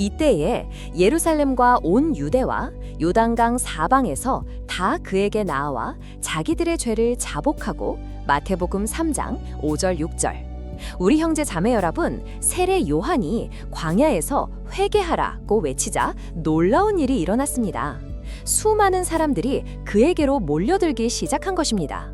이때에 예루살렘과 온 유대와 요단강 사방에서 다 그에게 나와 자기들의 죄를 자복하고 마태복음 3장 5절 6절 우리 형제 자매 여러분 세례 요한이 광야에서 회개하라고 외치자 놀라운 일이 일어났습니다. 수많은 사람들이 그에게로 몰려들기 시작한 것입니다.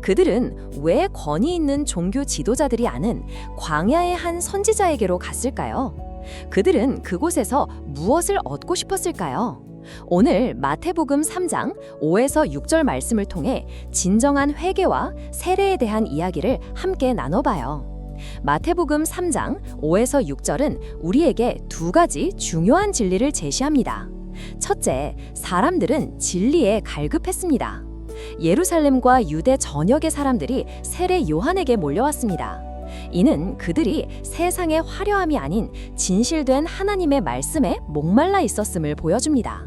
그들은 왜 권위 있는 종교 지도자들이 아는 광야의 한 선지자에게로 갔을까요? 그들은 그곳에서 무엇을 얻고 싶었을까요? 오늘 마태복음 3장 5에서 6절 말씀을 통해 진정한 회개와 세례에 대한 이야기를 함께 나눠봐요. 마태복음 3장 5에서 6절은 우리에게 두 가지 중요한 진리를 제시합니다. 첫째, 사람들은 진리에 갈급했습니다. 예루살렘과 유대 전역의 사람들이 세례 요한에게 몰려왔습니다. 이는 그들이 세상의 화려함이 아닌 진실된 하나님의 말씀에 목말라 있었음을 보여줍니다.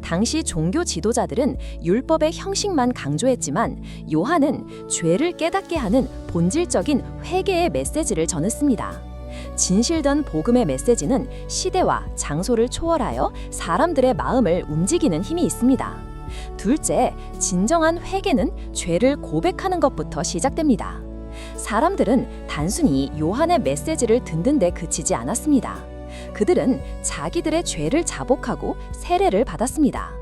당시 종교 지도자들은 율법의 형식만 강조했지만 요한은 죄를 깨닫게 하는 본질적인 회개의 메시지를 전했습니다. 진실된 복음의 메시지는 시대와 장소를 초월하여 사람들의 마음을 움직이는 힘이 있습니다. 둘째, 진정한 회개는 죄를 고백하는 것부터 시작됩니다. 사람들은 단순히 요한의 메시지를 듣는 데 그치지 않았습니다. 그들은 자기들의 죄를 자복하고 세례를 받았습니다.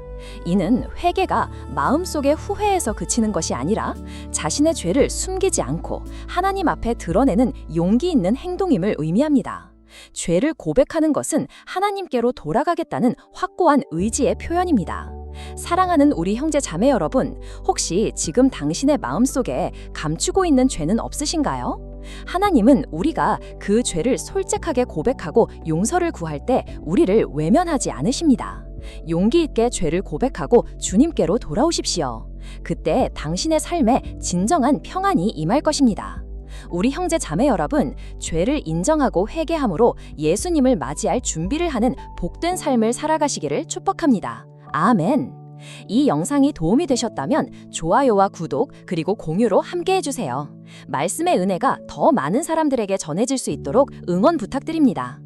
이는 회개가 마음속의 후회에서 그치는 것이 아니라 자신의 죄를 숨기지 않고 하나님 앞에 드러내는 용기 있는 행동임을 의미합니다. 죄를 고백하는 것은 하나님께로 돌아가겠다는 확고한 의지의 표현입니다. 사랑하는 우리 형제 자매 여러분, 혹시 지금 당신의 마음속에 감추고 있는 죄는 없으신가요? 하나님은 우리가 그 죄를 솔직하게 고백하고 용서를 구할 때 우리를 외면하지 않으십니다. 용기 있게 죄를 고백하고 주님께로 돌아오십시오. 그때 당신의 삶에 진정한 평안이 임할 것입니다. 우리 형제 자매 여러분, 죄를 인정하고 회개함으로 예수님을 맞이할 준비를 하는 복된 삶을 살아가시기를 축복합니다. 아멘. 이 영상이 도움이 되셨다면 좋아요와 구독 그리고 공유로 함께 해주세요. 말씀의 은혜가 더 많은 사람들에게 전해질 수 있도록 응원 부탁드립니다.